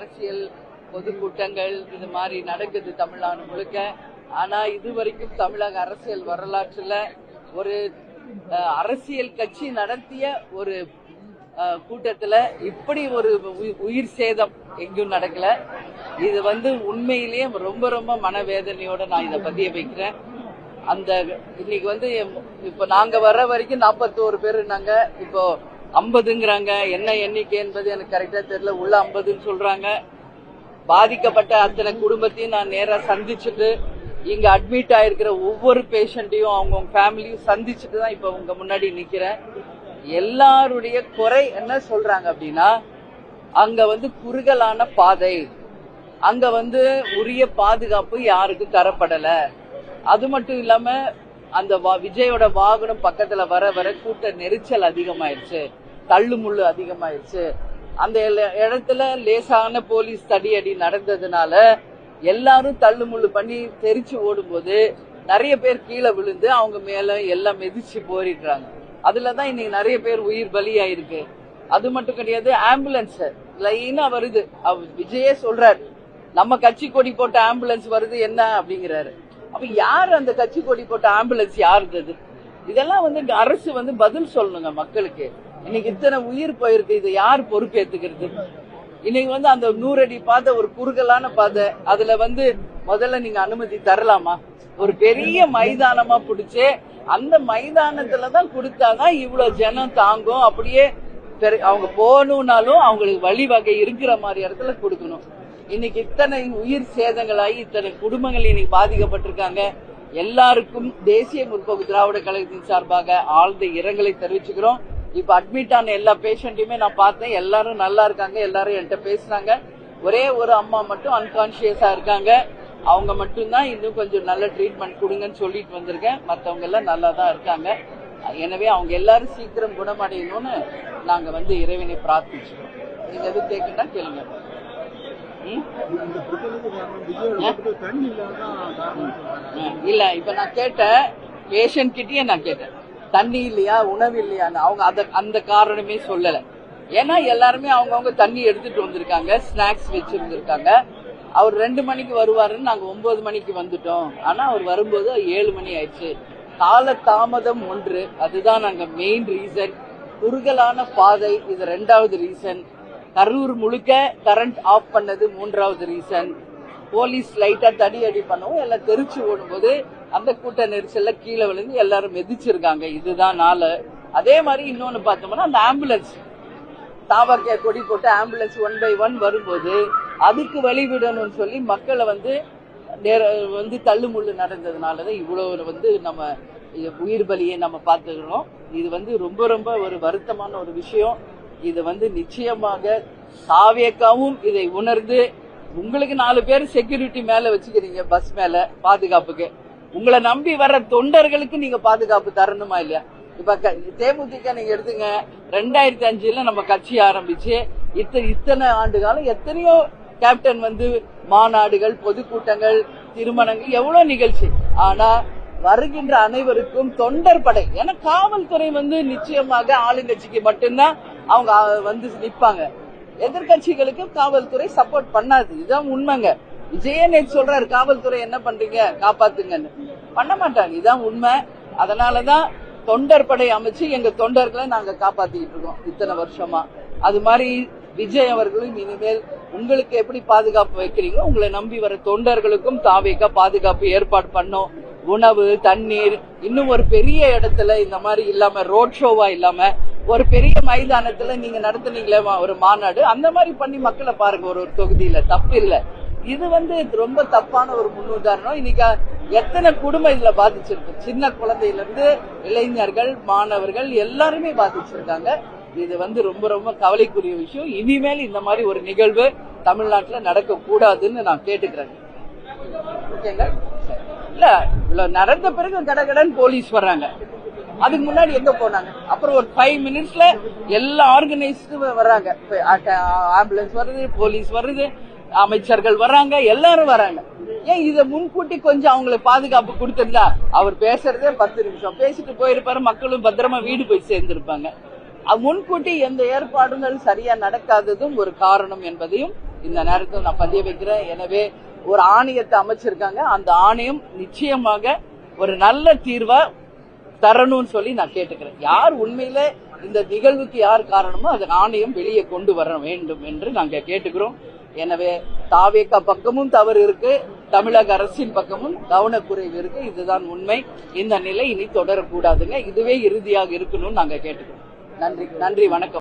அரசியல் பொதுக்கூட்டங்கள் இது மாதிரி நடக்குது தமிழ்நாடு முழுக்க. ஆனா இதுவரைக்கும் தமிழக அரசியல் வரலாற்றுல ஒரு அரசியல் கட்சி நடத்திய ஒரு கூட்டத்துல இப்படி ஒரு உயி- உயிர் சேதம் எங்கேயும் நடக்கல. இது வந்து உண்மையிலேயே ரொம்ப ரொம்ப மனவேதனையோட நான் இதை பதிய வைக்கிறேன். அந்த இன்னைக்கு வந்து இப்போ இப்ப நாங்க வர்ற வரைக்கும் நாற்பத்தோரு பேர் நாங்க இப்போ ஐம்பதுங்கிறாங்க. என்ன எண்ணிக்கை என்பது எனக்கு கரெக்டா தெரியல. உள்ள ஐம்பதுன்னு சொல்றாங்க. பாதிக்கப்பட்ட அத்தனை குடும்பத்தையும் நான் நேரா சந்திச்சுட்டு இங்க அட்மிட் ஆயிருக்கிற ஒவ்வொரு பேஷண்ட்டையும் அவங்க ஃபேமிலியும் சந்திச்சுட்டு தான் இப்ப உங்க முன்னாடி நிக்கிறேன். எல்லாருடைய குறை என்ன சொல்றாங்க அப்படின்னா அங்க வந்து குறுகலான பாதை. அங்க வந்து உரிய பாதுகாப்பு யாருக்கும் தரப்படல. அது மட்டும் இல்லாம அந்த வா- விஜயோட வாகனம் பக்கத்துல வர வர கூட்ட நெரிச்சல் அதிகமாயிருச்சு. தள்ளுமுள்ளு அதிகமாயிருச்சு. அந்த இடத்துல லேசான போலீஸ் தடியடி நடந்ததுனால எல்லாரும் தள்ளுமுள்ளு பண்ணி தெரிச்சு ஓடும்போது நிறைய பேர் கீழே விழுந்து அவங்க மேல எல்லாம் மெதிச்சு போரிடுறாங்க. அதுலதான் இன்னைக்கு நிறைய பேர் உயிர் பலியாயிருக்கு. அது மட்டும் கிடையாது ஆம்புலன்ஸ் லைனா வருது. விஜயே சொல்றாரு நம்ம கட்சி கொடி போட்ட ஆம்புலன்ஸ் வருது என்ன அப்படிங்கிறாரு. அப்ப யார் அந்த கட்சி கொடி போட்ட ஆம்புலன்ஸ் யாருந்தது இதெல்லாம் வந்து அரசு வந்து பதில் சொல்லணுங்க மக்களுக்கு. இன்னைக்கு இத்தனை உயிர் போயிருக்கு இதை யார் பொறுப்பேத்துக்கிறது? இன்னைக்கு வந்து அந்த நூறடி பாதை ஒரு குறுகலான பாதை அதுல வந்து முதல்ல நீங்க அனுமதி தரலாமா? ஒரு பெரிய மைதானமா பிடிச்சு அந்த மைதானத்துல தான் கொடுத்தாதான் இவ்வளவு ஜனம் தாங்கும். அப்படியே பெரு- அவங்க போகணும்னாலும் அவங்களுக்கு வழிவகை இருக்கிற மாதிரி இடத்துல கொடுக்கணும். இன்னைக்கு இத்தனை உயிர் சேதங்களாகி இத்தனை குடும்பங்கள் இன்னைக்கு பாதிக்கப்பட்டிருக்காங்க. எல்லாருக்கும் தேசிய முற்போக்கு திராவிட கழகத்தின் சார்பாக ஆழ்ந்த இரங்கலை தெரிவிச்சுக்கிறோம். இப்ப அட்மிட் ஆன எல்லா பேஷண்ட்டையுமே நான் பார்த்தேன். எல்லாரும் நல்லா இருக்காங்க. எல்லாரும் என்கிட்ட பேசுனாங்க ஒரே ஒரு அம்மா மட்டும் அன்கான்சியஸா இருக்காங்க. அவங்க மட்டும்தான் இன்னும் கொஞ்சம் நல்ல ட்ரீட்மெண்ட் கொடுங்கன்னு சொல்லிட்டு வந்திருக்கேன். மத்தவங்க எல்லாம் நல்லா தான் இருக்காங்க. எனவே அவங்க எல்லாரும் சீக்கிரம் குணமடையணும்னு நாங்க வந்து இறைவனை பிரார்த்திச்சுக்கிறோம். நீங்க எதுவும் கேட்குன்னா கேளுங்க. இல்ல இப்ப நான் கேட்டேன். பேஷண்ட் கிட்டயே நான் கேட்டேன். தண்ணி இல்லையா உணவு இல்லையான்னு அவங்க அத அந்த காரணமே சொல்லல. ஏன்னா எல்லாருமே அவங்கவுங்க தண்ணி எடுத்துட்டு வந்திருக்காங்க ஸ்நாக்ஸ் வச்சிருந்திருக்காங்க. அவர் ரெண்டு மணிக்கு வருவாருன்னு நாங்க ஒன்பது மணிக்கு வந்துட்டோம். ஆனா அவர் வரும்போது ஏழு மணி ஆயிடுச்சு. கால தாமதம் ஒன்று. அதுதான் நாங்க மெயின் ரீசன் குறுகலான பாதை இது ரெண்டாவது ரீசன் கரூர் முழுக்க கரண்ட் ஆஃப் பண்ணது மூன்றாவது ரீசன் போலீஸ் லைட்டா தடி அடி பண்ணவும் எல்லாம் தெரிச்சு ஓடும்போது அந்த கூட்ட நெரிசல்ல கீழே விழுந்து எல்லாரும் மிதிச்சிருக்காங்க. இதுதான் நாளு. அதே மாதிரி இன்னொன்னு பார்த்தோம்னா அந்த ஆம்புலன்ஸ் தாவர்கே கொடி போட்டு ஆம்புலன்ஸ் ஒன் பை ஒன் வரும்போது அதுக்கு வழிவிடணும்னு சொல்லி மக்களை வந்து நேர வந்து தள்ளுமுள்ளு நடந்ததுனாலதான் இவ்வளோ வந்து நம்ம உயிர் பலியை நம்ம பார்த்துக்கிறோம். இது வந்து ரொம்ப ரொம்ப ஒரு வருத்தமான ஒரு விஷயம். இது வந்து நிச்சயமாக சாவேக்காவும் இதை உணர்ந்து உங்களுக்கு நாலு பேர் செக்யூரிட்டி மேலே வச்சுக்கிறீங்க பஸ் மேலே பாதுகாப்புக்கு. உங்களை நம்பி வர்ற தொண்டர்களுக்கு நீங்க பாதுகாப்பு தரணுமா இல்லையா? இப்ப க- தேமுதிக நீங்க எடுத்துங்க. ரெண்டாயிரத்தி அஞ்சுல நம்ம கட்சி ஆரம்பிச்சு இத்தனை இத்தனை ஆண்டு காலம் எத்தனையோ கேப்டன் வந்து மாநாடுகள் பொதுக்கூட்டங்கள் திருமணங்கள் எவ்வளவு நிகழ்ச்சி. ஆனா வருகின்ற அனைவருக்கும் தொண்டர் படை. ஏன்னா காவல்துறை வந்து நிச்சயமாக ஆளுங்கட்சிக்கு மட்டும்தான் அவங்க வந்து நிற்பாங்க எதிர்கட்சிகளுக்கு காவல்துறை சப்போர்ட் பண்ணாது. இதுதான் உண்மைங்க. விஜயே நேற்று சொல்றாரு காவல்துறை என்ன பண்றீங்க காப்பாத்துங்கன்னு. பண்ண மாட்டாங்க. இதுதான் உண்மை. அதனாலதான் தொண்டர் படை அமைச்சு எங்க தொண்டர்களை நாங்க காப்பாத்திக்கிட்டு இருக்கோம் இத்தனை வருஷமா. அது மாதிரி விஜய் அவர்களும் இனிமேல் உங்களுக்கு எப்படி பாதுகாப்பு வைக்கிறீங்களோ உங்களை நம்பி வர தொண்டர்களுக்கும் தாவேக்கா பாதுகாப்பு ஏற்பாடு பண்ணோம். உணவு தண்ணீர் இன்னும் ஒரு பெரிய இடத்துல இந்த மாதிரி இல்லாம ரோட் ஷோவா இல்லாம ஒரு பெரிய மைதானத்துல நீங்க நடத்துனீங்களே மா- ஒரு மாநாடு அந்த மாதிரி பண்ணி மக்களை பாருங்க ஒரு ஒரு தொகுதியில. தப்பு இல்லை. இது வந்து ரொம்ப தப்பான ஒரு முன்னுதாரணம் இன்னைக்கு எத்தனை குடும்பம் இதுல பாதிச்சிருக்கு? சின்ன குழந்தையில இருந்து இளைஞர்கள் மாணவர்கள் எல்லாருமே பாதிச்சிருக்காங்க. இது வந்து ரொம்ப ரொம்ப கவலைக்குரிய விஷயம். இனிமேல் இந்த மாதிரி ஒரு நிகழ்வு தமிழ்நாட்டுல நடக்க கூடாதுன்னு நான் கேட்டுக்கிறேன். ஓகேங்க இல்ல இவ்வளவு நடந்த பிறகு கடகடன் போலீஸ் வர்றாங்க. அதுக்கு முன்னாடி எங்க போனாங்க? அப்புறம் ஒரு ஃபைவ் மினிட்ஸ்ல எல்லா ஆர்கனைஸ்டும் வர்றாங்க. ஆம்புலன்ஸ் வருது போலீஸ் வருது அமைச்சர்கள் வர்றாங்க எல்லாரும் வராங்க ஏன் இத முன்கூட்டி கொஞ்சம் அவங்களுக்கு பாதுகாப்பு கொடுத்திருந்தா? அவர் பேசுறதே பத்து நிமிஷம். பேசிட்டு போயிருப்பாரு மக்களும் பத்திரமா வீடு போய் சேர்ந்திருப்பாங்க. முன்கூட்டி எந்த ஏற்பாடுகள் சரியா நடக்காததும் ஒரு காரணம் என்பதையும் இந்த நேரத்தில் நான் பதிய வைக்கிறேன். எனவே ஒரு ஆணையத்தை அமைச்சிருக்காங்க. அந்த ஆணையம் நிச்சயமாக ஒரு நல்ல தீர்வா தரணும்னு சொல்லி நான் கேட்டுக்கிறேன். யார் உண்மையில இந்த நிகழ்வுக்கு யார் காரணமோ அது ஆணையம் வெளியே கொண்டு வர வேண்டும் என்று நாங்க கேட்டுக்கிறோம். எனவே தாவேக்கா பக்கமும் தவறு இருக்கு தமிழக அரசின் பக்கமும் கவனக்குறைவு இருக்கு. இதுதான் உண்மை. இந்த நிலை இனி தொடரக்கூடாதுங்க. இதுவே இறுதியாக இருக்கணும்னு நாங்க கேட்டுக்கிறோம். நன்றி நன்றி வணக்கம்.